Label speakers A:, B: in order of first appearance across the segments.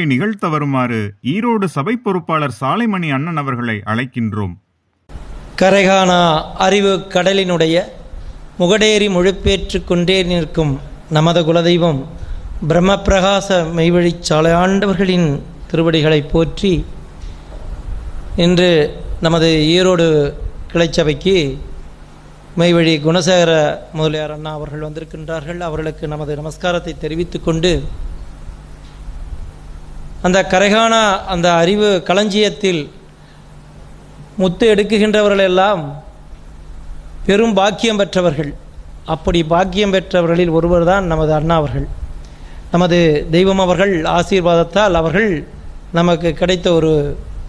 A: வரவேற்புரை நிகழ்த்த வருமாறு ஈரோடு சபை பொறுப்பாளர் சாலைமணி அண்ணன் அவர்களை அழைக்கின்றோம்.
B: கரைகானா அறிவு கடலினுடைய முகடேறி முழுப்பேற்று கொண்டே நிற்கும் நமது குலதெய்வம் பிரம்மபிரகாச மெய்வழிச் சாலை ஆண்டவர்களின் திருவடிகளை போற்றி இன்று நமது ஈரோடு கிளைச்சபைக்கு மெய்வழி குணசேகர முதலியார் அண்ணா அவர்கள் வந்திருக்கின்றார்கள். அவர்களுக்கு நமது நமஸ்காரத்தை தெரிவித்துக்கொண்டு கொண்டு அந்த கரைகானா அந்த அறிவு களஞ்சியத்தில் முத்து எடுக்குகின்றவர்கள் எல்லாம் பெரும் பாக்கியம் பெற்றவர்கள். அப்படி பாக்கியம் பெற்றவர்களில் ஒருவர் தான் நமது அண்ணா அவர்கள். நமது தெய்வம் அவர்கள் ஆசீர்வாதத்தால் அவர்கள் நமக்கு கிடைத்த ஒரு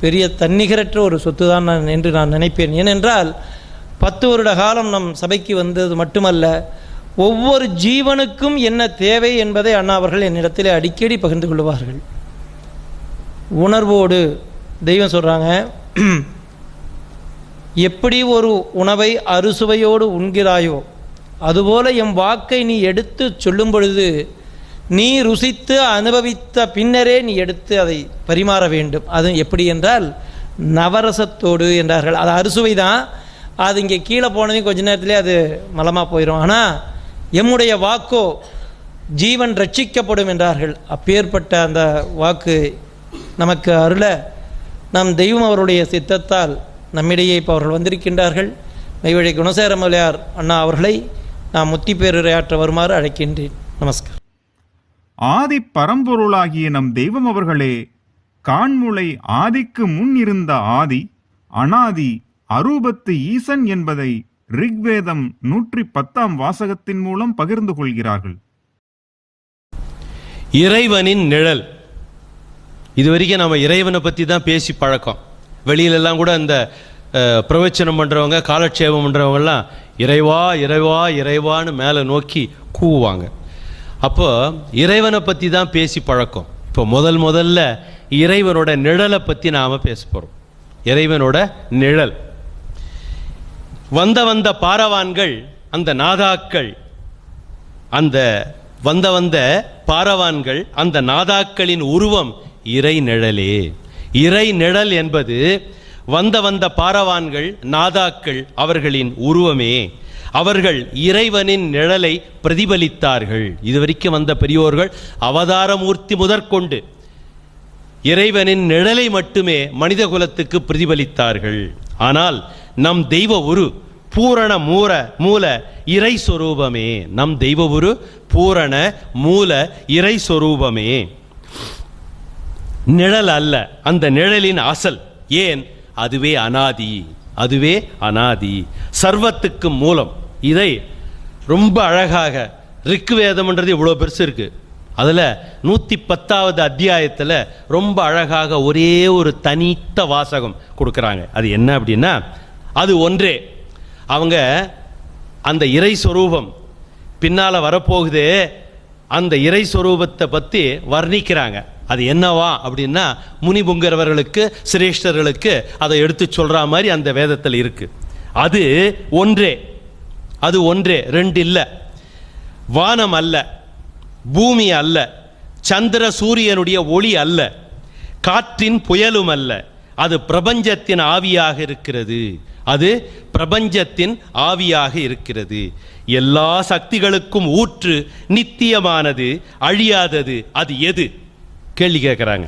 B: பெரிய தன்னிகரற்ற ஒரு சொத்து தான் நான் என்று நான் நினைப்பேன். ஏனென்றால் பத்து வருட காலம் நம் சபைக்கு வந்தது மட்டுமல்ல ஒவ்வொரு ஜீவனுக்கும் என்ன தேவை என்பதை அண்ணா அவர்கள் என்னிடத்தில் அடிக்கடி பகிர்ந்து கொள்வார்கள். உணர்வோடு தெய்வம் சொல்கிறாங்க எப்படி ஒரு உணவை அறுசுவையோடு உண்கிறாயோ அதுபோல எம் வாக்கை நீ எடுத்து சொல்லும் பொழுது நீ ருசித்து அனுபவித்த பின்னரே நீ எடுத்து அதை பரிமாற வேண்டும். அது எப்படி என்றால் நவரசத்தோடு என்றார்கள். அது அறுசுவை தான் அது இங்கே கீழே போனதையும் கொஞ்ச நேரத்திலே அது மலமாக போயிடும் ஆனால் எம்முடைய வாக்கோ ஜீவன் ரட்சிக்கப்படும் என்றார்கள். அப்பேற்பட்ட அந்த வாக்கு நமக்கு அருள நம் தெய்வம் அவருடைய சித்தத்தால் நம்மிடையே இப்போ அவர்கள் வந்திருக்கின்றார்கள். மெய்வழி குணசேகர முதலியார் அண்ணா அவர்களை நாம் முத்தி பேருரையாற்ற வருமாறு அழைக்கின்றேன். நமஸ்கார்.
A: ஆதி பரம்பொருளாகிய நம் தெய்வம் அவர்களே காண்முளை ஆதிக்கு முன் இருந்த ஆதி அனாதி அரூபத்து ஈசன் என்பதை ரிக்வேதம் நூற்றி பத்தாம் வாசகத்தின் மூலம் பகிர்ந்து கொள்கிறார்கள்.
C: இறைவனின் நிழல். இது வரைக்கும் நம்ம இறைவனை பற்றி தான் பேசி பழக்கம். வெளியிலெல்லாம் கூட இந்த பிரவச்சனம் பண்ணுறவங்க காலட்சேபம் பண்ணுறவங்கெல்லாம் இறைவா இறைவா இறைவான்னு மேலே நோக்கி கூவுவாங்க. அப்போ இறைவனை பற்றி தான் பேசி பழக்கம். இப்போ முதல் முதல்ல இறைவனோட நிழலை பற்றி நாம் பேச போகிறோம் இறைவனோட நிழல். வந்த வந்த பாரவான்கள் அந்த நாதாக்கள் அந்த வந்த வந்த பாரவான்கள் அந்த நாதாக்களின் உருவம் இறை நிழலே. இறை நிழல் என்பது வந்த வந்த பாரவான்கள் நாதாக்கள் அவர்களின் உருவமே. அவர்கள் இறைவனின் நிழலை பிரதிபலித்தார்கள். இதுவரைக்கும் வந்த பெரியோர்கள் அவதாரமூர்த்தி முதற்கொண்டு இறைவனின் நிழலை மட்டுமே மனித குலத்துக்கு பிரதிபலித்தார்கள். ஆனால் நம் தெய்வ உரு பூரண மூர மூல இறை சொரூபமே நம் தெய்வ உரு பூரண மூல இறை சொரூபமே நிழல் அல்ல. அந்த நிழலின் அசல் ஏன்? அதுவே அனாதி. அதுவே அனாதி. சர்வத்துக்கு மூலம். இதை ரொம்ப அழகாக ரிக்குவேதம்ன்றது இவ்வளோ பெருசு இருக்குது அதில் நூற்றி பத்தாவது அத்தியாயத்தில் ரொம்ப அழகாக ஒரே ஒரு தனித்த வாசகம் கொடுக்குறாங்க. அது என்ன அப்படின்னா அது ஒன்றே. அவங்க அந்த இறை சொரூபம் பின்னால் வரப்போகுதே அந்த இறை சொரூபத்தை பற்றி வர்ணிக்கிறாங்க. அது என்னவா அப்படின்னா முனிபுங்கரவர்களுக்கு சிரேஷ்டர்களுக்கு அதை எடுத்து சொல்கிற மாதிரி அந்த வேதத்தில் இருக்குது அது ஒன்றே. அது ஒன்றே. ரெண்டு இல்லை. வானம் அல்ல. பூமி அல்ல. சந்திர சூரியனுடைய ஒளி அல்ல. காற்றின் புயலும் அல்ல. அது பிரபஞ்சத்தின் ஆவியாக இருக்கிறது. அது பிரபஞ்சத்தின் ஆவியாக இருக்கிறது. எல்லா சக்திகளுக்கும் ஊற்று நித்தியமானது அழியாதது அது எது? கேள்வி கேட்குறாங்க.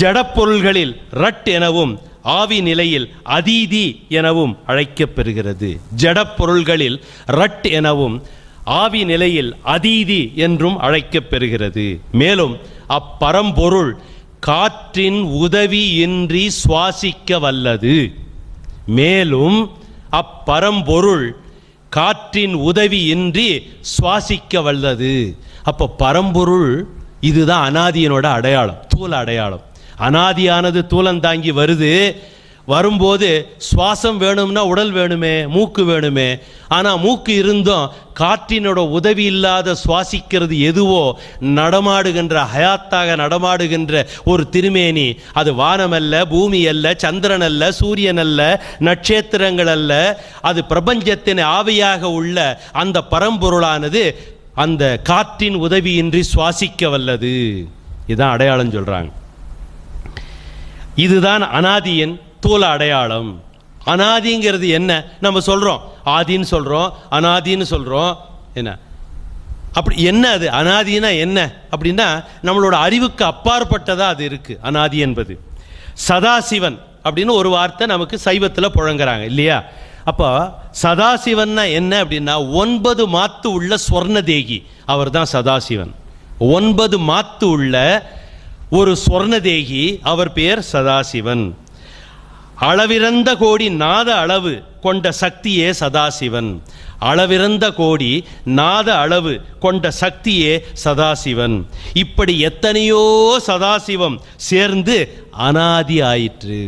C: ஜடப்பொருள்களில் ரட் எனவும் ஆவி நிலையில் அதீதி எனவும் அழைக்கப்பெறுகிறது. ஜடப்பொருள்களில் ரட் எனவும் ஆவி நிலையில் அதீதி என்றும் அழைக்கப்பெறுகிறது. மேலும் அப்பரம்பொருள் காற்றின் உதவியின்றி சுவாசிக்க வல்லது மேலும் அப்பரம்பொருள் காற்றின் உதவியின்றி சுவாசிக்க வல்லது அப்போ பரம்பொருள் இதுதான் அனாதியனோட அடையாளம் தூல அடையாளம். அனாதியானது தூலந்தாங்கி வருது. வரும்போது சுவாசம் வேணும்னா உடல் வேணுமே மூக்கு வேணுமே. ஆனால் மூக்கு இருந்தும் காற்றினோட உதவி இல்லாத சுவாசிக்கிறது எதுவோ நடமாடுகின்ற ஹயாத்தாக நடமாடுகின்ற ஒரு திருமேனி. அது வானம் அல்ல பூமி அல்ல சந்திரன் அல்ல சூரியன் அல்ல நட்சத்திரங்கள் அல்ல அது பிரபஞ்சத்தின் ஆவியாக உள்ள அந்த பரம்பொருளானது அந்த காற்றின் உதவியின்றி சுவாசிக்க வல்லது. இதுதான் அடையாளம் சொல்கிறாங்க இதுதான் அனாதியின் தூல அடையாளம். அனாதிங்கிறது என்ன? நம்ம சொல்கிறோம் ஆதின்னு சொல்கிறோம் அனாதின்னு சொல்கிறோம் என்ன? அப்படி என்ன அது? அனாதினா என்ன? அப்படின்னா நம்மளோட அறிவுக்கு அப்பாற்பட்டதாக அது இருக்குது அனாதி என்பது. சதாசிவன் அப்படின்னு ஒரு வார்த்தை நமக்கு சைவத்தில் புழங்குறாங்க இல்லையா? அப்போ சதாசிவன்னா என்ன அப்படின்னா ஒன்பது மாத்து உள்ள ஸ்வர்ண தேகி அவர் தான் சதாசிவன். ஒன்பது மாத்து உள்ள ஒரு ஸ்வர்ண தேகி அவர் பெயர் சதாசிவன். அளவிறந்த கோடி நாத அளவு கொண்ட சக்தியே சதாசிவன். அளவிறந்த கோடி நாத அளவு கொண்ட சக்தியே சதாசிவன். இப்படி எத்தனையோ சதாசிவம் சேர்ந்து அனாதி ஆயிற்று.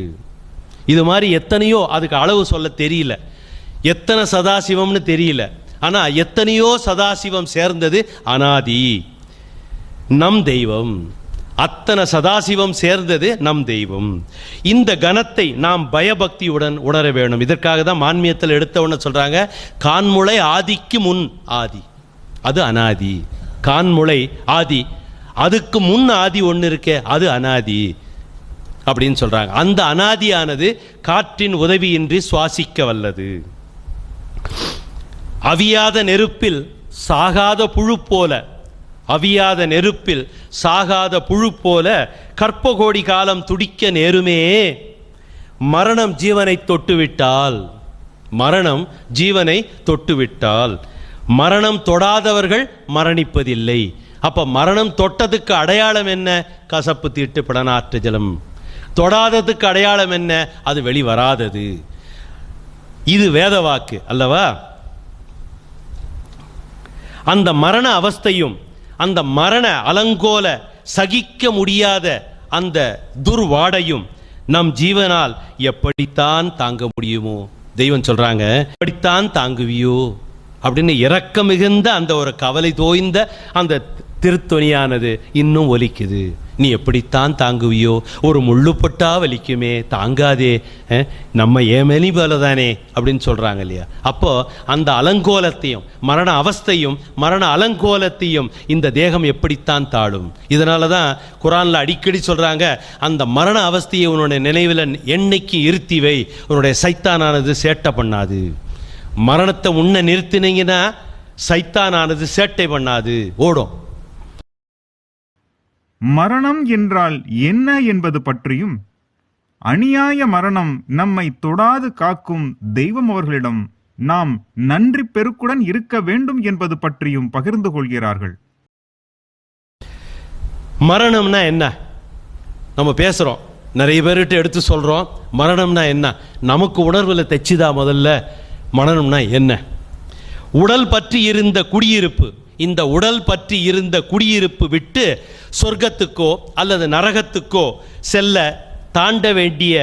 C: இது மாதிரி எத்தனையோ அதுக்கு அளவு சொல்ல தெரியல. எத்தனை சதாசிவம்னு தெரியல. ஆனால் எத்தனையோ சதாசிவம் சேர்ந்தது அனாதி. நம் தெய்வம். அத்தனை சதாசிவம் சேர்ந்தது நம் தெய்வம். இந்த கணத்தை நாம் பயபக்தியுடன் உணர வேணும் இதற்காக தான் மான்மியத்தில் எடுத்த உடனே சொல்கிறாங்க கான்முளை ஆதிக்கு முன் ஆதி. அது அனாதி. கான்முளை ஆதி. அதுக்கு முன் ஆதி ஒன்று இருக்கே அது அனாதி. அப்படின்னு சொல்றாங்க. அந்த அனாதியானது காற்றின் உதவியின்றி சுவாசிக்க வல்லது அவியாத நெருப்பில் சாகாத புழு போல அவியாத நெருப்பில் சாகாத புழு போல கற்பகோடி காலம் துடிக்க நேருமே. மரணம் ஜீவனை தொட்டுவிட்டால் மரணம் ஜீவனை தொட்டுவிட்டால் மரணம் தொடாதவர்கள் மரணிப்பதில்லை. அப்ப மரணம் தொட்டதுக்கு அடையாளம் என்ன? கசப்பு தீட்டு பிடனாற்று ஜலம். தொடாததுக்கு அடையாளம் என்ன? அது வெளிவராதது. இது வேத வாக்கு அல்லவா? அந்த மரண அவஸ்தையும் அந்த மரண அலங்கோல சகிக்க முடியாத அந்த துர்வாடையும் நம் ஜீவனால் எப்படித்தான் தாங்க முடியுமோ? தெய்வம் சொல்றாங்க எப்படித்தான் தாங்குவியோ? அப்படின்னு இரக்கம் மிகுந்த அந்த ஒரு கவலை தோய்ந்த அந்த திருத்தொனியானது இன்னும் ஒலிக்குது. நீ எப்படித்தான் தாங்குவியோ? ஒரு முள்ளுப்பட்டா வலிக்குமே. தாங்காதே. நம்ம ஏமேலி போல தானே அப்படின்னு சொல்கிறாங்க இல்லையா? அப்போ அந்த அலங்கோலத்தையும் மரண அவஸ்தையும் மரண அலங்கோலத்தையும் இந்த தேகம் எப்படித்தான் தாழும்? இதனால தான் குரானில் அடிக்கடி சொல்கிறாங்க அந்த மரண அவஸ்தையை உன்னுடைய நினைவில் என்னைக்கு இருத்தி வை. உன்னுடைய சைத்தானானது சேட்டை பண்ணாது. மரணத்தை உன்னை நிறுத்தினீங்கன்னா சைத்தானானது சேட்டை பண்ணாது. ஓடும்.
A: மரணம் என்றால் என்ன என்பது பற்றியும் அநியாய மரணம் நம்மை தொடாது காக்கும் தெய்வம் அவர்களிடம் நாம் நன்றி பெருக்குடன் இருக்க வேண்டும் என்பது பற்றியும் பகிர்ந்து கொள்கிறார்கள்.
C: மரணம்னா என்ன? நம்ம பேசுகிறோம் நிறைய பேர்கிட்ட எடுத்து சொல்கிறோம் மரணம்னா என்ன? நமக்கு உணர்வில் தச்சுதா முதல்ல? மரணம்னா என்ன? உடல் பற்றி இருந்த குடியிருப்பு இந்த உடல் பற்றி இருந்த குடியிருப்பு விட்டு சொர்க்கத்துக்கோ அல்லது நரகத்துக்கோ செல்ல தாண்ட வேண்டிய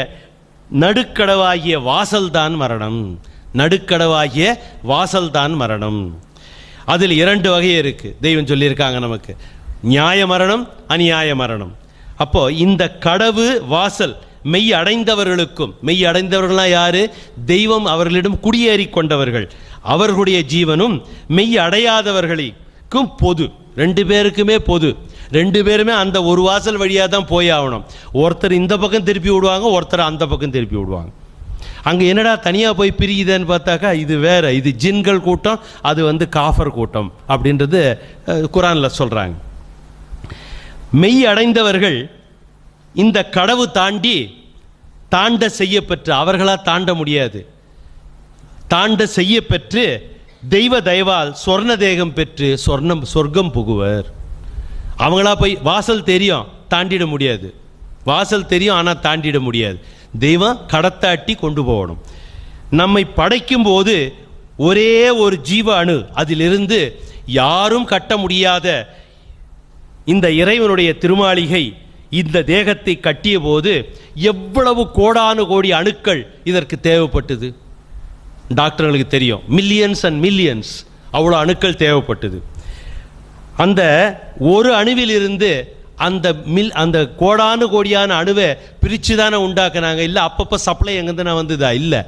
C: நடுக்கடவாகிய வாசல்தான் மரணம். நடுக்கடவாகிய வாசல்தான் மரணம். அதில் இரண்டு வகை இருக்குது தெய்வம் சொல்லியிருக்காங்க நமக்கு. நியாய மரணம் அநியாய மரணம். அப்போது இந்த கடவு வாசல் மெய் அடைந்தவர்களுக்கும் மெய் அடைந்தவர்கள்லாம் யாரு? தெய்வம் அவர்களிடம் குடியேறி கொண்டவர்கள். அவர்களுடைய ஜீவனும் மெய் அடையாதவர்களை அடையாதவர்களுக்கும் பொது. ரெண்டு பேருக்குமே பொது. ரெண்டு பேருமே அந்த ஒரு வாசல் வழியாக தான் போய் ஆகணும். ஒருத்தர் இந்த பக்கம் திருப்பி விடுவாங்க ஒருத்தர் அந்த பக்கம் திருப்பி விடுவாங்க. அங்கே என்னடா தனியாக போய் பிரியுதுன்னு பார்த்தாக்கா இது வேறு இது ஜின்கள் கூட்டம் அது வந்து காஃபர் கூட்டம் அப்படின்றது குரானில் சொல்கிறாங்க மெய் அடைந்தவர்கள் இந்த கடவு தாண்டி தாண்ட செய்யப்பெற்று அவர்களால் தாண்ட முடியாது. தாண்ட செய்யப்பெற்று தெய்வ தயவால் சொர்ண தேகம் பெற்று சொர்ணம் சொர்க்கம் புகுவர். அவங்களா போய் வாசல் தெரியும் தாண்டிட முடியாது. வாசல் தெரியும் ஆனால் தாண்டிட முடியாது. தெய்வம் கடத்தாட்டி கொண்டு போகணும். நம்மை படைக்கும் போது ஒரே ஒரு ஜீவ அணு அதிலிருந்து யாரும் கட்ட முடியாத இந்த இறைவனுடைய திருமாளிகை இந்த தேகத்தை கட்டிய போது எவ்வளவு கோடானு கோடி அணுக்கள் இதற்கு தேவைப்பட்டது. டாக்டர்களுக்கு தெரியும். மில்லியன்ஸ் அண்ட் மில்லியன்ஸ் அவ்வளோ அணுக்கள் தேவைப்பட்டது. அந்த ஒரு அணுவிலிருந்து அந்த மில் அந்த கோடானு கோடியான அணுவை பிரித்து தானே உண்டாக்குனாங்க. இல்லை அப்பப்போ சப்ளை எங்கேருந்து வந்ததா? இல்லை.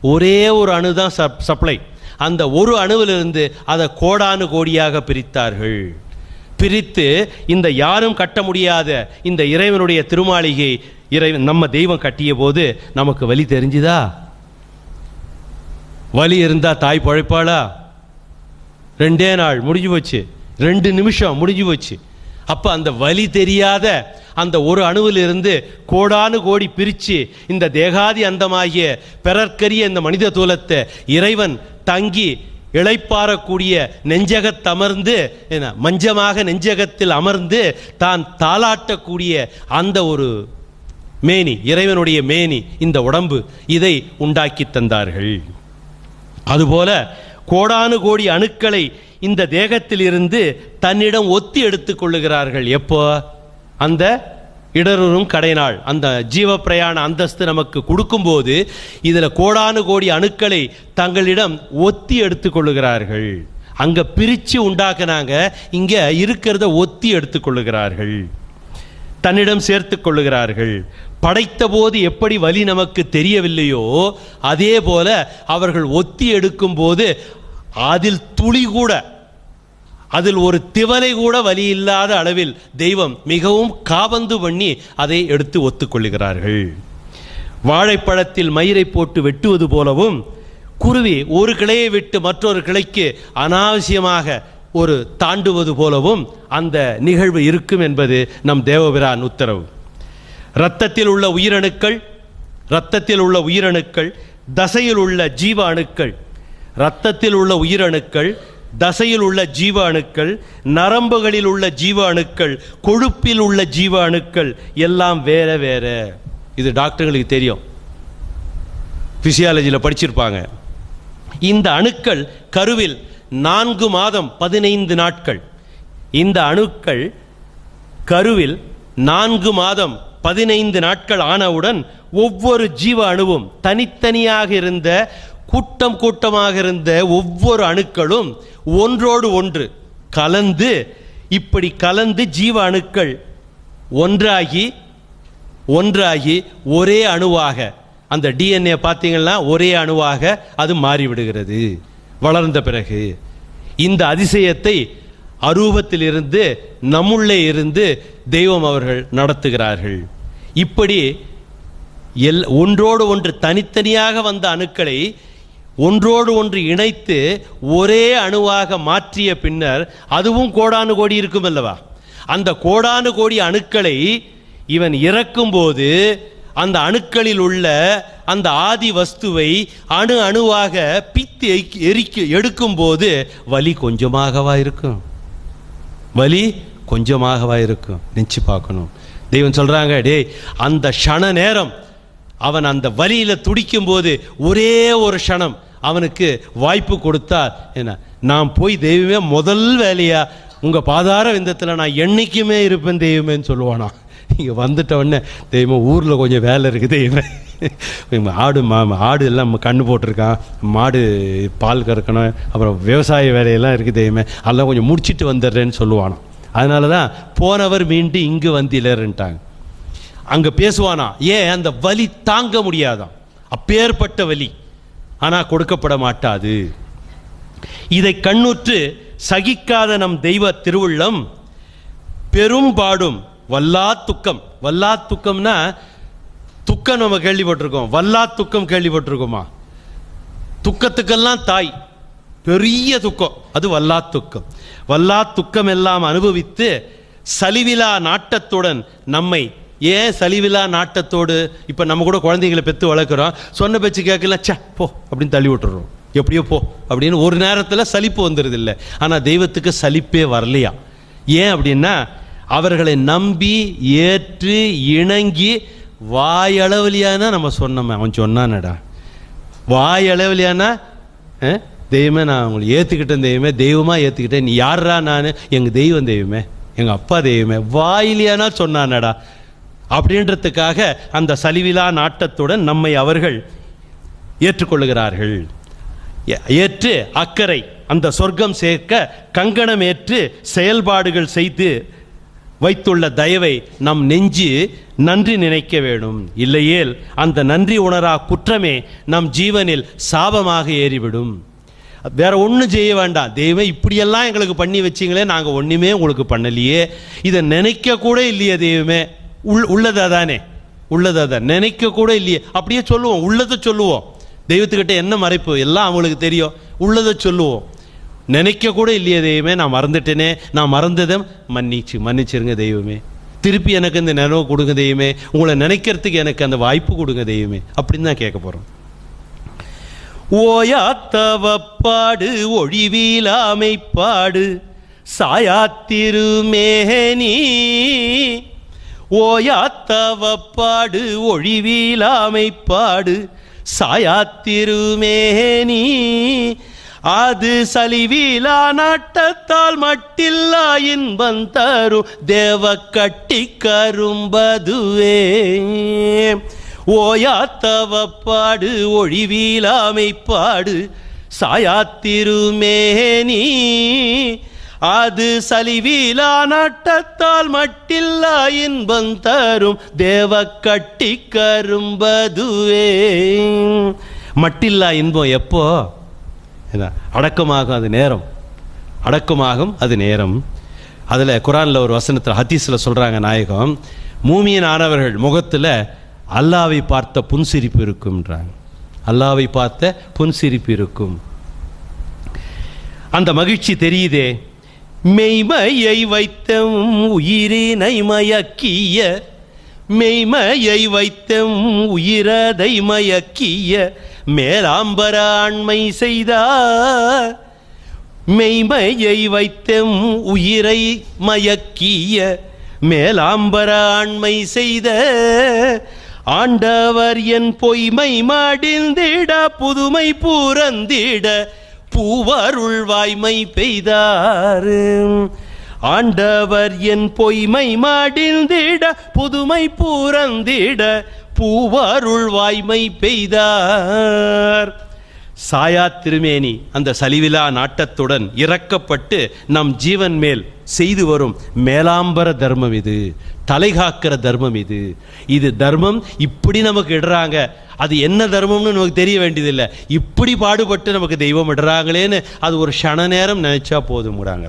C: ஒரே ஒரு அணு தான் சப் சப்ளை அந்த ஒரு அணுவிலிருந்து அதை கோடானு கோடியாக பிரித்தார்கள். பிரித்து இந்த யாரும் கட்ட முடியாத இந்த இறைவனுடைய திருமாளிகை இறைவன் நம்ம தெய்வம் கட்டிய போது நமக்கு வழி தெரிஞ்சுதா? வலி இருந்தால் தாய் பழைப்பாளா? ரெண்டே நாள் முடிஞ்சு போச்சு. ரெண்டு நிமிஷம் முடிஞ்சு போச்சு. அப்போ அந்த வலி தெரியாத அந்த ஒரு அணுவிலிருந்து கோடானு கோடி பிரித்து இந்த தேகாதி அந்தமாகிய பிறர்க்கரிய இந்த மனித தூலத்தை இறைவன் தங்கி இளைப்பாறக்கூடிய நெஞ்சகத்தமர்ந்து என்ன மஞ்சமாக நெஞ்சகத்தில் அமர்ந்து தான் தாளாட்டக்கூடிய அந்த ஒரு மேனி இறைவனுடைய மேனி இந்த உடம்பு இதை உண்டாக்கி தந்தார்கள். அதுபோல கோடானு கோடி அணுக்களை இந்த தேகத்தில் இருந்து தன்னிடம் ஒத்தி எடுத்துக் கொள்ளுகிறார்கள். எப்போ? அந்த இடருறும் கடைநாள். அந்த ஜீவ பிரயாண அந்தஸ்து நமக்கு கொடுக்கும்போது இதில் கோடானு கோடி அணுக்களை தங்களிடம் ஒத்தி எடுத்துக்கொள்ளுகிறார்கள் அங்கே பிரித்து பிரிச்சு உண்டாக்குனாங்க இங்கே இருக்கிறத ஒத்தி எடுத்துக்கொள்ளுகிறார்கள் தன்னிடம் சேர்த்துக் கொள்ளுகிறார்கள். படைத்த போது எப்படி வலி நமக்கு தெரியவில்லையோ அதே போல அவர்கள் ஒத்தி எடுக்கும் போது அதில் துளி கூட அதில் ஒரு திவலை கூட வலி இல்லாத அளவில் தெய்வம் மிகவும் காபந்து பண்ணி அதை எடுத்து ஒத்துக்கொள்ளுகிறார்கள் வாழைப்பழத்தில் மயிரை போட்டு வெட்டுவது போலவும் குருவி ஒரு கிளையை விட்டு மற்றொரு கிளைக்கு அனாவசியமாக ஒரு தாண்டுவது போலவும் அந்த நிகழ்வு இருக்கும் என்பது நம் தேவபிரான் உத்தரவு. இரத்தத்தில் உள்ள உயிரணுக்கள் இரத்தத்தில் உள்ள உயிரணுக்கள் தசையில் உள்ள ஜீவ அணுக்கள் இரத்தத்தில் உள்ள உயிரணுக்கள் தசையில் உள்ள ஜீவ அணுக்கள் நரம்புகளில் உள்ள ஜீவ அணுக்கள் கொழுப்பில் உள்ள ஜீவ அணுக்கள் எல்லாம் வேற வேற. இது டாக்டர்களுக்கு தெரியும். பிசியாலஜியில் படிச்சிருப்பாங்க. இந்த அணுக்கள் கருவில் நான்கு மாதம் பதினைந்து நாட்கள். இந்த அணுக்கள் கருவில் நான்கு மாதம் பதினைந்து நாட்கள் ஆனவுடன் ஒவ்வொரு ஜீவ அணுவும் தனித்தனியாக இருந்த கூட்டம் கூட்டமாக இருந்த ஒவ்வொரு அணுக்களும் ஒன்றோடு ஒன்று கலந்து இப்படி கலந்து ஜீவ அணுக்கள் ஒன்றாகி ஒன்றாகி ஒரே அணுவாக அந்த டிஎன்ஏ பார்த்தீங்கன்னா ஒரே அணுவாக அது மாறிவிடுகிறது. வளர்ந்த பிறகு இந்த அதிசயத்தை அரூபத்திலிருந்து நம்முள்ளே இருந்து தெய்வம் அவர்கள் நடத்துகிறார்கள். இப்படி எல் ஒன்றோடு ஒன்று தனித்தனியாக வந்த அணுக்களை ஒன்றோடு ஒன்று இணைத்து ஒரே அணுவாக மாற்றிய பின்னர் அதுவும் கோடானு கோடி இருக்கும் அல்லவா? அந்த கோடானு கோடி அணுக்களை இவன் இறக்கும்போது அந்த அணுக்களில் உள்ள அந்த ஆதி வஸ்துவை அணு அணுவாக பித்து எரிக்க- எடுக்கும் போது வலி கொஞ்சமாகவா இருக்கும். வலி கொஞ்சமாகவா இருக்கும். நினச்சி பார்க்கணும். தெய்வம் சொல்கிறாங்க டேய் அந்த க்ஷண நேரம் அவன் அந்த வலியில் துடிக்கும் போது ஒரே ஒரு க்ஷணம் அவனுக்கு வாய்ப்பு கொடுத்தா என்ன? நான் போய் தெய்வமே முதல் வேலையா? உங்கள் பாதார விந்தத்தில் நான் என்றைக்குமே இருப்பேன் தெய்வமேன்னு சொல்லுவானா? நீங்கள் வந்துட்ட உடனே தெய்வம் ஊரில் கொஞ்சம் வேலை இருக்குது தெய்வம். ஆடு மா ஆடு எல்லாம் கண்ணு போட்டிருக்கான். மாடு பால் கறக்கணும். அப்புறம் விவசாய வேலையெல்லாம் இருக்குது தெய்வமே. அதெல்லாம் கொஞ்சம் முடிச்சிட்டு வந்துடுறேன்னு சொல்லுவானோ அதனால தான் போனவர் மீண்டும் இங்கே வந்திலருன்ட்டாங்க. அங்கே பேசுவானா ஏன் அந்த வலி தாங்க முடியாதாம்? அப்பேற்பட்ட வலி. ஆனால் கொடுக்கப்பட மாட்டாது. இதை கண்ணுற்று சகிக்காத நம் தெய்வ திருவுள்ளம் பெரும்பாடும் வல்லா துக்கம். வல்லா துக்கம்னா துக்கம் நம்ம கேள்விப்பட்டிருக்கோம். வல்லா துக்கம் கேள்விப்பட்டிருக்கோமா? துக்கத்துக்கெல்லாம் தாய். பெரிய துக்கம். அது வல்லா துக்கம். வல்லா துக்கம் எல்லாம் அனுபவித்து சலிவிலா நாட்டத்துடன் நம்மை ஏன் சலிவிலா நாட்டத்தோடு இப்போ நம்ம கூட குழந்தைங்களை பெற்று வளர்க்குறோம்? சொன்ன பேச்சு கேட்கல சே போ அப்படின்னு தள்ளி விட்டுறோம். எப்படியோ போ அப்படின்னு ஒரு நேரத்தில் சலிப்பு வந்துடுது இல்லை. ஆனால் தெய்வத்துக்கு சலிப்பே வரலையா? ஏன் அப்படின்னா அவர்களை நம்பி ஏற்று இணங்கி வாயளவுலையானா நம்ம சொன்னோமே அவன் சொன்னானடா. வாயளவுலையானா தெய்வமே நான் அவங்களை ஏற்றுக்கிட்டேன் தெய்வமே தெய்வமாக ஏற்றுக்கிட்டேன் நீ யாரா நான்? எங்கள் தெய்வம் தெய்வமே எங்கள் அப்பா தெய்வமே. வாயிலியானா சொன்னானடா. அப்படின்றதுக்காக அந்த சலிவிலா நாட்டத்துடன் நம்மை அவர்கள் ஏற்றுக்கொள்கிறார்கள் ஏற்று அக்கறை அந்த சொர்க்கம் சேர்க்க கங்கணம் ஏற்று செயல்பாடுகள் செய்து வைத்துள்ள தயவை நம் நெஞ்சு நன்றி நினைக்க வேண்டும். இல்லையேல் அந்த நன்றி உணரா குற்றமே நம் ஜீவனில் சாபமாக ஏறிவிடும். வேற ஒன்றும் செய்ய வேண்டாம். தெய்வம் இப்படியெல்லாம் எங்களுக்கு பண்ணி வச்சிங்களே நாங்கள் ஒன்றுமே உங்களுக்கு பண்ணலையே. இதை நினைக்க கூட இல்லையே தெய்வமே. உள் உள்ளதா தானே? உள்ளதா தான். நினைக்க கூட இல்லையே. அப்படியே சொல்லுவோம். உள்ளதை சொல்லுவோம். தெய்வத்துக்கிட்ட என்ன மறைப்பு? எல்லாம் அவங்களுக்கு தெரியும். உள்ளதை சொல்லுவோம். நினைக்க கூட இல்லையே தெய்வமே நான் மறந்துட்டேனே நான் மறந்ததை மன்னிச்சு மன்னிச்சிருங்க தெய்வமே. திருப்பி எனக்கு இந்த நினைவு கொடுங்க தெய்வமே. உங்களை நினைக்கிறதுக்கு எனக்கு அந்த வாய்ப்பு கொடுங்க தெய்வமே. அப்படின்னு தான் கேட்க போகிறோம் ஓயாத்தவப்பாடு ஒழிவீலாமை பாடு சாயாத்திருமேனி. ஓயாத்தவப்பாடு ஒழிவீலாமை பாடு சாயாத்திருமேனி. அது சலிவீலா நாட்டத்தால் மட்டில்லா இன்பம் தரும் தேவ கட்டி கரும்பதுவே. ஓயாத்தவப்பாடு பாடு ஒழிவீலாமை பாடு சாயாத்திருமேனி. அது சலிவீலா நாட்டத்தால் மட்டில்லா இன்பம் தரும் தேவ கட்டி கரும்பதுவே. மட்டில்லா இன்பம் எப்போ? என்ன? அடக்கமாகும் அது நேரம். அடக்கமாகும் அது நேரம். அதில் குரானில் ஒரு வசனத்தில் ஹத்தீஸில் சொல்கிறாங்க நாயகம் மூமியின் ஆனவர்கள் முகத்தில் அல்லாவை பார்த்த புன்சிரிப்பு இருக்கும்ன்றாங்க. அல்லாவை பார்த்த புன்சிரிப்பு இருக்கும். அந்த மகிழ்ச்சி தெரியுதே? மெய்மையை வைத்த உயிரினை மயக்கிய மெய்மையை வைத்த உயிரதை மயக்கிய. மேலாம்பர ஆண்மை செய்தார். மெய்மையை வைத்தெம் உயிரை மயக்கிய மேலாம்பர ஆண்மை செய்த. ஆண்டவர் என் பொய்மை மாடிந்திட புதுமை பூரந்திட பூவருள் வாய்மை பெய்தார். ஆண்டவர் என் பொய்மை மாடிந்திட புதுமை பூரந்திட பூவாருள் வாய்மை பெய்தார். சாயா திருமேனி அந்த சலிவிலா நாட்டத்துடன் இறக்கப்பட்டு நம் ஜீவன் மேல் செய்து வரும் மேலாம்பர தர்மம் இது தலைகாக்கிற தர்மம் இது. இது தர்மம் இப்படி நமக்கு இடுறாங்க. அது என்ன தர்மம்னு நமக்கு தெரிய வேண்டியதில்லை. இப்படி பாடுபட்டு நமக்கு தெய்வம் இடுறாங்களேன்னு அது ஒரு க்ஷண நேரம் நினைச்சா போதுங்கிறாங்க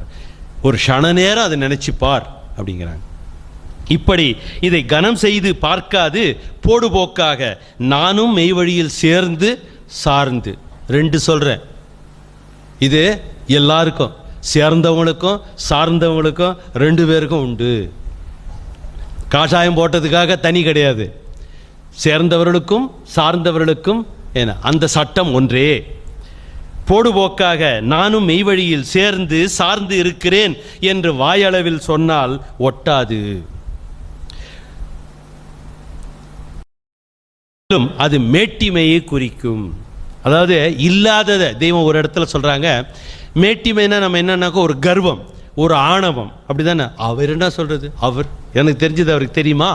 C: ஒரு க்ஷண நேரம் அதை நினைச்சு பார் அப்படிங்கிறாங்க. இப்படி இதை கனம் செய்து பார்க்காது போடுபோக்காக நானும் மெய்வழியில் சேர்ந்து சார்ந்து. ரெண்டு சொல்கிறேன் இது எல்லாருக்கும் சேர்ந்தவங்களுக்கும் சார்ந்தவங்களுக்கும் ரெண்டு பேருக்கும் உண்டு. காஷாயம் போட்டதுக்காக தனி கிடையாது. சேர்ந்தவர்களுக்கும் சார்ந்தவர்களுக்கும் என அந்த சட்டம் ஒன்றே. போடுபோக்காக நானும் மெய்வழியில் சேர்ந்து சார்ந்து இருக்கிறேன் என்று வாயளவில் சொன்னால் ஒட்டாது. அது மேட்டிமையை குறிக்கும். அதாவது இல்லாததை தெய்வம் ஒரு இடத்துல சொல்றாங்க மேட்டிமைனா நம்ம என்னன்னாக்கா ஒரு கர்வம் ஒரு ஆணவம். அப்படிதானே? அவர் என்ன சொல்றது? அவர். எனக்கு தெரிஞ்சது அவருக்கு தெரியுமா?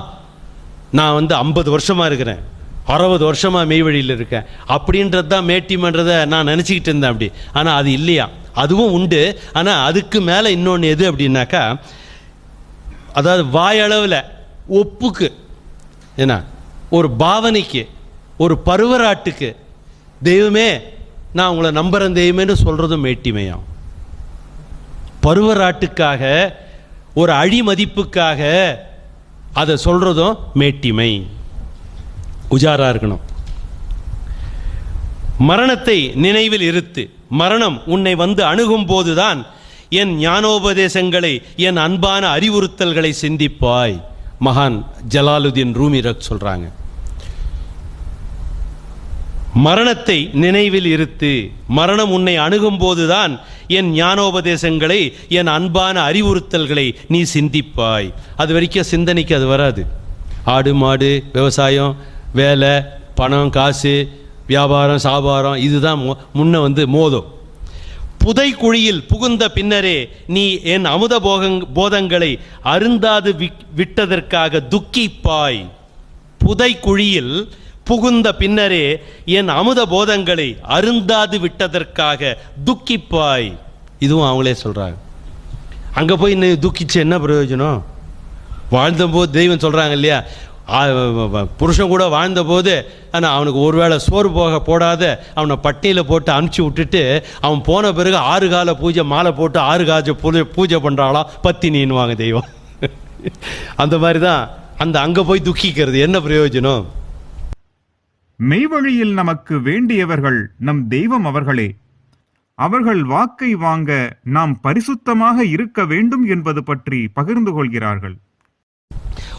C: நான் வந்து ஐம்பது வருஷமா இருக்கிறேன். அறுபது வருஷமா மெய்வழியில் இருக்கேன். அப்படின்றது தான் மேட்டிமன்றதை நான் நினச்சிக்கிட்டு இருந்தேன் அப்படி. ஆனால் அது இல்லையா? அதுவும் உண்டு. ஆனால் அதுக்கு மேலே இன்னொன்று எது அப்படின்னாக்கா அதாவது வாயளவில் ஒப்புக்கு. என்ன? ஒரு பாவனைக்கு ஒரு பருவராட்டுக்கு தெய்வமே நான் உங்களை நம்புகிறேன் தெய்வமேன்னு சொல்கிறதும் மேட்டிமையாம். பருவராட்டுக்காக ஒரு அழிமதிப்புக்காக அதை சொல்கிறதும் மேட்டிமை. உஜாராக இருக்கணும். மரணத்தை நினைவில் இருத்து மரணம் உன்னை வந்து அணுகும் போதுதான் என் ஞானோபதேசங்களை என் அன்பான அறிவுறுத்தல்களை சிந்திப்பாய். மகான் ஜலாலுதீன் ரூமி சொல்கிறாங்க மரணத்தை நினைவில் இருத்து மரணம் உன்னை அணுகும் போதுதான் என் ஞானோபதேசங்களை என் அன்பான அறிவுறுத்தல்களை நீ சிந்திப்பாய். அது வரைக்கும் சிந்தனைக்கு அது வராது. ஆடு மாடு விவசாயம் வேலை பணம் காசு வியாபாரம் சாபாரம் இதுதான் மு- முன்ன வந்து மோதும். புதைக்குழியில் புகுந்த பின்னரே நீ என் அமுத போகங் போதங்களை அருந்தாது வி- விட்டதற்காக துக்கிப்பாய். புதைக்குழியில் புகுந்த பின்னரே என் அமுத போதங்களை அருந்தாது விட்டதற்காக துக்கிப்பாய். இதுவும் அவங்களே சொல்கிறாங்க அங்கே போய் இன்னும் துக்கிச்சு என்ன பிரயோஜனம்? வாழ்ந்தபோது தெய்வம் சொல்கிறாங்க இல்லையா? புருஷன் கூட வாழ்ந்தபோது ஆனால் அவனுக்கு ஒருவேளை சோறு போக போடாத அவனை பட்டியில் போட்டு அனுப்பிச்சி விட்டுட்டு அவன் போன பிறகு ஆறு கால பூஜை மாலை போட்டு ஆறு காஜ பூஜை பூஜை பத்தி பத்தினின்னுவாங்க தெய்வம். அந்த மாதிரி தான் அந்த அங்கே போய் துக்கிக்கிறது. என்ன பிரயோஜனம்?
A: மெய்வழியில் நமக்கு வேண்டியவர்கள் நம் தெய்வம் அவர்களே. அவர்கள் வாக்கை வாங்க நாம் பரிசுத்தமாக இருக்க வேண்டும் என்பது பற்றி பகிர்ந்து கொள்கிறார்கள்.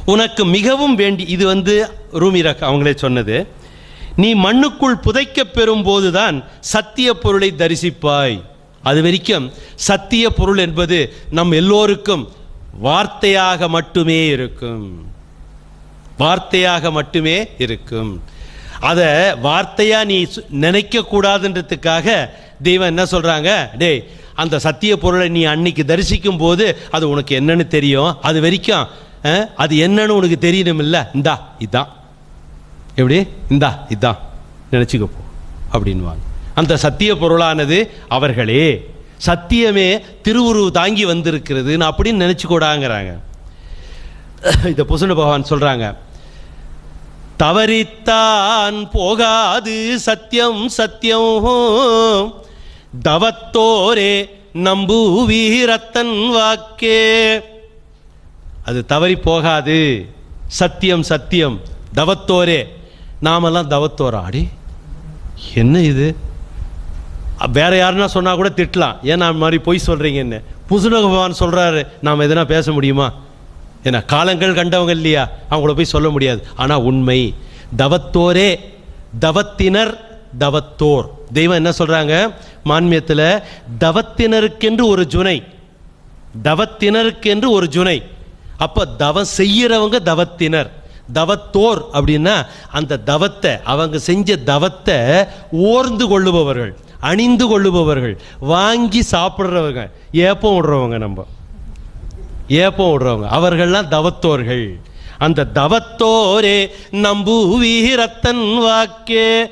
C: உனக்கு மிகவும் வேண்டி இது வந்து ரூமிரக் அவங்களே சொன்னது. நீ மண்ணுக்குள் புதைக்கப் பெறும் போதுதான் சத்திய பொருளை தரிசிப்பாய். அது வரைக்கும் சத்திய பொருள் என்பது நம் எல்லோருக்கும் வார்த்தையாக மட்டுமே இருக்கும். வார்த்தையாக மட்டுமே இருக்கும். அதை வார்த்தையாக நீ சு- நினைக்க கூடாதுன்றதுக்காக தெய்வம் என்ன சொல்கிறாங்க டேய் அந்த சத்திய பொருளை நீ அன்னைக்கு தரிசிக்கும் போது அது உனக்கு என்னன்னு தெரியும். அது வரைக்கும் அது என்னன்னு உனக்கு தெரியணும் இல்லை இந்தா இதான். எப்படி? இந்தா இதான். நினச்சிக்க போ அப்படின்வாங்க அந்த சத்திய பொருளானது அவர்களே. சத்தியமே திருவுருவு தாங்கி வந்திருக்கிறதுன்னு அப்படின்னு நினச்சிக்கூடாங்கிறாங்க. இதை புசுன பகவான் சொல்கிறாங்க தவறித்தான் போகாது சத்தியம் சத்தியம். தவத்தோரே நம்புவீரத்தன் வாக்கே. அது தவறி போகாது. சத்தியம் சத்தியம். தவத்தோரே. நாமெல்லாம் தவத்தோரா அடி என்ன இது? வேற யாருன்னா சொன்னால் கூட திட்டலாம். ஏன் நான் மாதிரி பொய் சொல்றீங்கன்னு? புசுன பகவான் சொல்றாரு. நாம் எதனா பேச முடியுமா? ஏன்னா காலங்கள் கண்டவங்க இல்லையா? அவங்கள போய் சொல்ல முடியாது. ஆனால் உண்மை. தவத்தோரே தவத்தினர் தவத்தோர். தெய்வம் என்ன சொல்கிறாங்க மான்மியத்தில் தவத்தினருக்கென்று ஒரு ஜுனை. தவத்தினருக்கென்று ஒரு ஜுனை. அப்போ தவம் செய்கிறவங்க தவத்தினர். தவத்தோர் அப்படின்னா அந்த தவத்தை அவங்க செஞ்ச தவத்தை ஓர்ந்து கொள்ளுபவர்கள் அணிந்து கொள்ளுபவர்கள் வாங்கி சாப்பிட்றவங்க ஏப்பம் விடுறவங்க நம்ம. ஏப்பம் விடுறவங்க. அவர்கள்லாம் தவத்தோர்கள். அந்த தவத்தோரே நம்பு வீரத்தன் வாக்கே.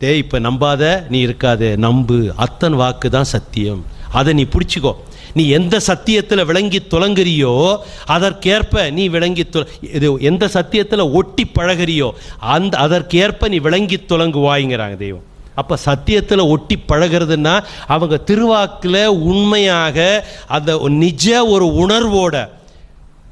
C: தே இப்போ நம்பாத நீ இருக்காத. நம்பு அத்தன் வாக்கு தான் சத்தியம். அதை நீ பிடிச்சிக்கோ. நீ எந்த சத்தியத்தில் விளங்கி துலங்குறியோ அதற்கேற்ப நீ விளங்கி துல இது எந்த சத்தியத்தில் ஒட்டி பழகுறியோ அந்த அதற்கேற்ப நீ விளங்கி துலங்குவாய்ங்கிறாங்க தெய்வம். அப்போ சத்தியத்தில் ஒட்டி பழகிறதுனா அவங்க திருவாக்கில் உண்மையாக அந்த நிஜ ஒரு உணர்வோட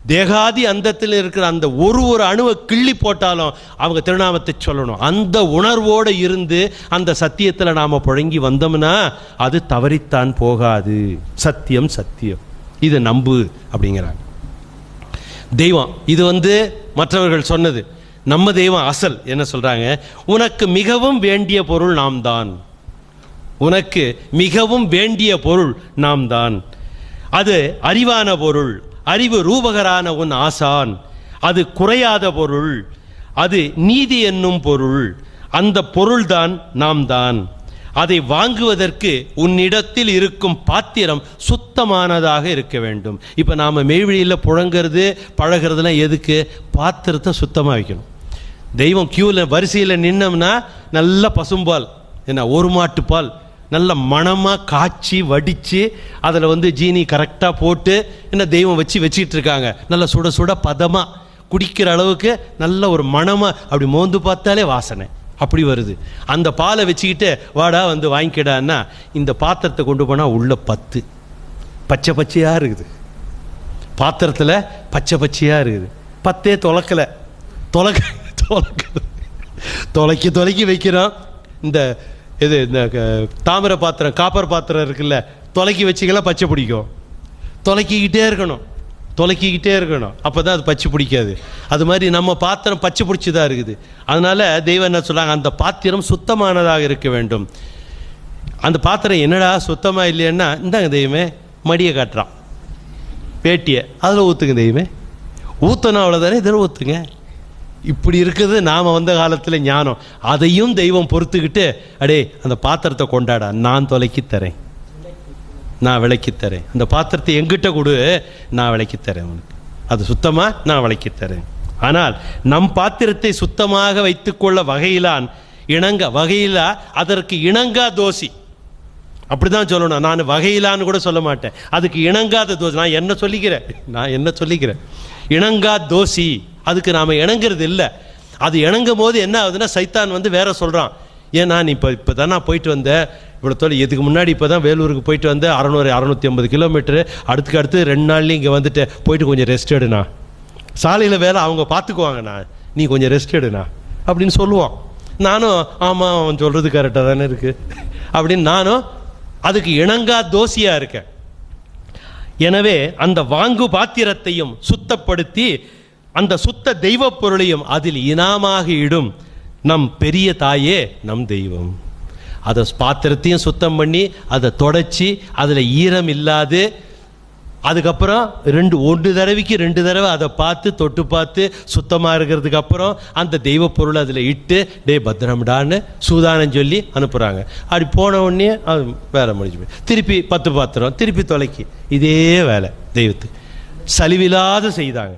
C: தேகாதி அந்தத்தில் இருக்கிற அந்த ஒரு ஒரு அணுவை கிள்ளி போட்டாலும் அவங்க திருநாமத்தை சொல்லணும். அந்த உணர்வோடு இருந்து அந்த சத்தியத்தில் நாம் புழங்கி வந்தோம்னா அது தவறித்தான் போகாது. சத்தியம் சத்தியம். இது நம்பு அப்படிங்கிறாங்க. தெய்வம் இது வந்து மற்றவர்கள் சொன்னது. நம்ம தெய்வம் அசல் என்ன சொல்கிறாங்க உனக்கு மிகவும் வேண்டிய பொருள் நாம் தான் உனக்கு மிகவும் வேண்டிய பொருள் நாம் தான் அது அறிவான பொருள் அறிவு ரூபகரான உன் ஆசான். அது குறையாத பொருள் அது நீதி என்னும் பொருள். அந்த பொருள்தான் நாம் தான் அதை வாங்குவதற்கு உன்னிடத்தில் இருக்கும் பாத்திரம் சுத்தமானதாக இருக்க வேண்டும். இப்போ நாம் மெய்வழியில் புழங்கிறது பழகிறதுலாம் எதுக்கு? பாத்திரத்தை சுத்தமாக வைக்கணும். தெய்வம் கியூவில் வரிசையில் நின்னோம்னா நல்ல பசும்பால். என்ன ஒரு மாட்டு பால். நல்ல மணமாக காய்ச்சி வடித்து அதில் வந்து ஜீனி கரெக்டாக போட்டு என்ன தெய்வம் வச்சு வச்சுக்கிட்டு இருக்காங்க. நல்ல சுட சுட பதமாக குடிக்கிற அளவுக்கு நல்ல ஒரு மணமாக அப்படி மோந்து பார்த்தாலே வாசனை. அப்படி வருது. அந்த பாலை வச்சுக்கிட்டு வாடா வந்து வாங்கிக்கிடான்னா இந்த பாத்திரத்தை கொண்டு போனால் உள்ள பத்து. பச்சை பச்சையாக இருக்குது. பாத்திரத்தில் பச்சை பச்சையாக இருக்குது. பத்தே தொலக்கலை. தொலக்க தொலைக்க தொலைக்கி தொலைக்கி வைக்கிறோம். இந்த இது இந்த க- தாமிர பாத்திரம் காப்பர் பாத்திரம் இருக்குல்ல தொலைக்கி வச்சிக்கலாம் பச்சை பிடிக்கும். தொலைக்கிக்கிட்டே இருக்கணும். தொலைக்கிக்கிட்டே இருக்கணும். அப்போ தான் அது பச்சை பிடிக்காது. அது மாதிரி நம்ம பாத்திரம் பச்சை பிடிச்சி தான் இருக்குது. அதனால் தெய்வம் என்ன சொல்கிறாங்க அந்த பாத்திரம் சுத்தமானதாக இருக்க வேண்டும். அந்த பாத்திரம் என்னடா சுத்தமாக இல்லைன்னா இந்தாங்க தெய்வமே மடியை காட்டுறான். பேட்டியை. அதில் ஊற்றுங்க தெய்வமே. ஊற்றணும் அவ்வளோதானே இதில் ஊற்றுங்க இப்படி இருக்குது நாம் வந்த காலத்தில் ஞானம். அதையும் தெய்வம் பொறுத்துக்கிட்டு அடே அந்த பாத்திரத்தை கொண்டாடா நான் தொலைக்கி தரேன். நான் விலைக்கு தரேன். அந்த பாத்திரத்தை எங்கிட்ட கொடு நான் விலைக்கு தரேன் உனக்கு. அது சுத்தமாக நான் விலைக்கு தரேன். ஆனால் நம் பாத்திரத்தை சுத்தமாக வைத்துக்கொள்ள வகையிலான் இணங்க வகையிலா அதற்கு இணங்கா தோசி. அப்படிதான் சொல்லணும். நான் வகையிலான்னு கூட சொல்ல மாட்டேன். அதுக்கு இணங்காத தோசி. நான் என்ன சொல்லிக்கிறேன்? நான் என்ன சொல்லிக்கிறேன்? இணங்கா தோசி. அதுக்கு நாம் இணங்குறது இல்லை. அது இணங்கும் போது என்ன ஆகுதுன்னா சைத்தான் வந்து வேற சொல்கிறான் ஏன்னா நீ இப்போ இப்போ தான் நான் போயிட்டு வந்தேன் இவ்வளோ தோல் இதுக்கு முன்னாடி இப்போ தான் வேலூருக்கு போயிட்டு வந்தேன் அறநூறு அறநூற்றி ஐம்பது கிலோமீட்டரு அடுத்துக்கு அடுத்து ரெண்டு நாள்லேயும் இங்கே வந்துட்டு. போயிட்டு கொஞ்சம் ரெஸ்ட் எடுண்ணா. சாலையில் வேலை அவங்க பார்த்துக்குவாங்கண்ணா. நீ கொஞ்சம் ரெஸ்ட் எடுண்ணா. அப்படின்னு சொல்லுவான். நானும் ஆமாம் அவன் சொல்கிறது கரெக்டாக தானே இருக்குது அப்படின்னு நானும் அதுக்கு இணங்கா தோசியாக இருக்கேன். எனவே அந்த வாங்கு பாத்திரத்தையும் சுத்தப்படுத்தி அந்த சுத்த தெய்வப் பொருளையும் அதில் இனாமாக இடும் நம் பெரிய தாயே நம் தெய்வம். அதை பாத்திரத்தையும் சுத்தம் பண்ணி அதை தொடச்சி அதில் ஈரம் இல்லாது அதுக்கப்புறம் ரெண்டு ஒன்று தடவைக்கு ரெண்டு தடவை அதை பார்த்து தொட்டு பார்த்து சுத்தமாக இருக்கிறதுக்கு அப்புறம் அந்த தெய்வ பொருளை அதில் இட்டு டே பத்திரம்டான்னு சூதானம் சொல்லி அனுப்புகிறாங்க அப்படி போன உடனே அது வேலை முடிஞ்சு போய் திருப்பி பத்து பாத்திரம் திருப்பி தொலைக்கி. இதே வேலை தெய்வத்துக்கு. சலிவில்லாத செய்தாங்க.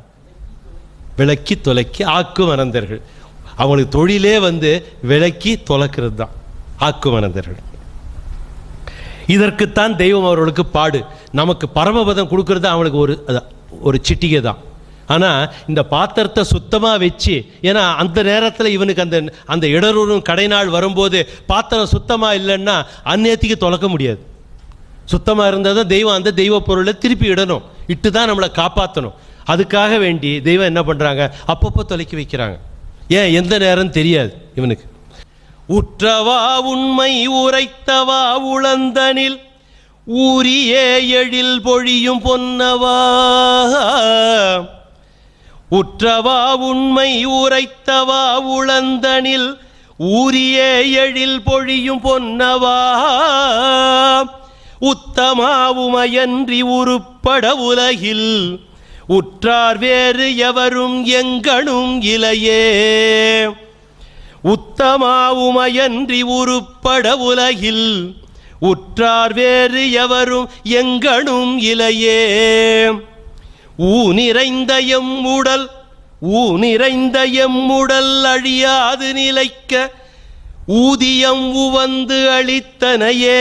C: விளக்கி தொலைக்கி ஆக்கு மறந்தர்கள். அவங்களுக்கு தொழிலே வந்து விளக்கி தொலைக்கிறது தான் ஆக்கு மறந்தர்கள். இதற்குத்தான் தெய்வம் அவர்களுக்கு பாடு. நமக்கு பரமபதம் கொடுக்கறது அவங்களுக்கு ஒரு ஒரு சிட்டிகை தான் ஆனால் இந்த பாத்திரத்தை சுத்தமாக வச்சு ஏன்னா அந்த நேரத்தில் இவனுக்கு அந்த அந்த இடரூரும் கடைநாள் வரும்போது பாத்திரம் சுத்தமாக இல்லைன்னா அந்நேத்திக்கு தொலைக்க முடியாது. சுத்தமாக இருந்தால் தான் தெய்வம் அந்த தெய்வ பொருளை திருப்பி இடணும். இட்டு தான் நம்மளை காப்பாற்றணும் அதுக்காக வேண்டி தெய்வம் என்ன பண்ணுறாங்க அப்பப்போ தொலைக்கி வைக்கிறாங்க. ஏன்? எந்த நேரம் தெரியாது இவனுக்கு. உற்றவா உண்மை உரைத்தவா உளந்தனில் ஊரியே எழில் பொழியும் பொன்னவா. உற்றவா உண்மை உரைத்தவா உளந்தனில் ஊரியே எழில் பொழியும் பொன்னவா. உத்தமாவுமையன்றி உருப்பட உலகில் உற்றார் வேறு எவரும் எங்கனும் இலையே உத்தமாவுமையன்றி உருப்பட உலகில் உற்றார் வேறு எவரும் எங்கனும் இலையே ஊ நிறைந்த எம் உடல் ஊ நிறைந்த எம் உடல் அழியாது நிலைக்க ஊதியம் உவந்து அளித்தனையே.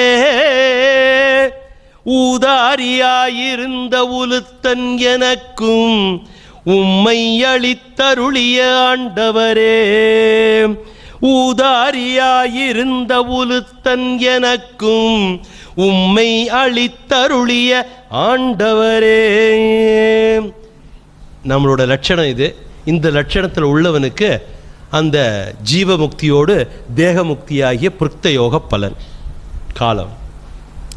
C: ஊதாரியாயிருந்த உலுத்தன் எனக்கும் உம்மை அளித்தருளிய ஆண்டவரே. ஊதாரியாயிருந்த உலுத்தன் எனக்கும் உம்மை அளித்தருளிய ஆண்டவரே. நம்மளோட லட்சணம் இது. இந்த லட்சணத்தில் உள்ளவனுக்கு அந்த ஜீவமுக்தியோடு தேகமுக்தியாகிய பிருத்த யோக பலன். காலம்.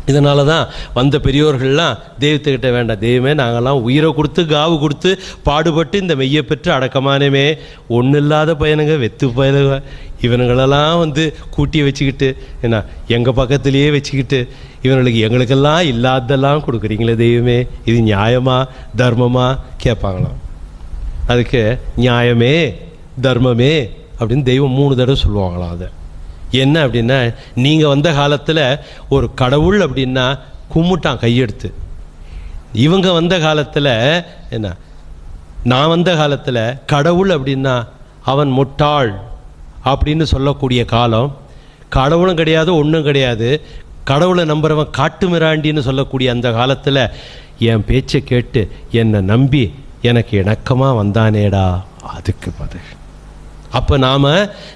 C: இதனால தான் வந்த பெரியோர்கள்லாம் தெய்வத்துக்கிட்ட வேண்டாம் தெய்வமே நாங்கள்லாம் உயிரை கொடுத்து காவு கொடுத்து பாடுபட்டு இந்த மெய்யை பெற்று அடக்கமானமே. ஒன்றும் இல்லாத பையனுங்க வெத்து பயனுங்க இவனுங்களெல்லாம் வந்து கூட்டி வச்சுக்கிட்டு என்ன எங்கள் பக்கத்துலேயே வச்சுக்கிட்டு இவனுங்களுக்கு எங்களுக்கெல்லாம் இல்லாததெல்லாம் கொடுக்குறீங்களே தெய்வமே. இது நியாயமா தர்மமா? கேட்பாங்களாம். அதுக்கு நியாயமே தர்மமே அப்படின்னு தெய்வம் மூணு தடவை சொல்லுவாங்களாம் அதை. என்ன அப்படின்னா நீங்கள் வந்த காலத்தில் ஒரு கடவுள் அப்படின்னா கும்பிட்டான் கையெடுத்து. இவங்க வந்த காலத்தில் என்ன? நான் வந்த காலத்தில் கடவுள் அப்படின்னா அவன் முட்டாள் அப்படின்னு சொல்லக்கூடிய காலம். கடவுளும் கிடையாது ஒன்றும் கிடையாது. கடவுளை நம்புறவன் காட்டு மிராண்டின்னு சொல்லக்கூடிய அந்த காலத்தில் என் பேச்சை கேட்டு என்னை நம்பி எனக்கு இணக்கமாக வந்தானேடா. அதுக்கு பதில். அப்போ நாம்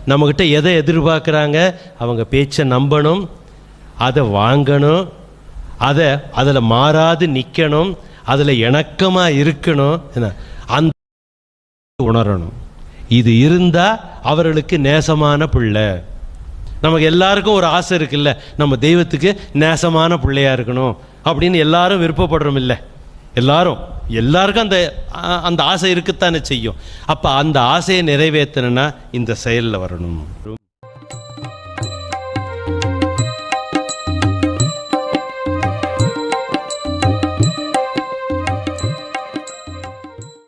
C: நம்மக்கிட்ட எதை எதிர்பார்க்குறாங்க? அவங்க பேச்சை நம்பணும் அதை வாங்கணும் அதை அதில் மாறாது நிற்கணும் அதில் இணக்கமாக இருக்கணும் என்ன? அந்த உணரணும். இது இருந்தால் அவர்களுக்கு நேசமான பிள்ளை. நமக்கு எல்லாருக்கும் ஒரு ஆசை இருக்குல்ல நம்ம தெய்வத்துக்கு நேசமான பிள்ளையா இருக்கணும் அப்படின்னு எல்லாரும் விருப்பப்படுறோம் இல்லை. எல்லாரும் எல்லாருக்கும் அந்த அந்த ஆசை இருக்குத்தானே செய்யும். அப்போ அந்த ஆசையை நிறைவேற்றணும்னா இந்த செயலில் வரணும்.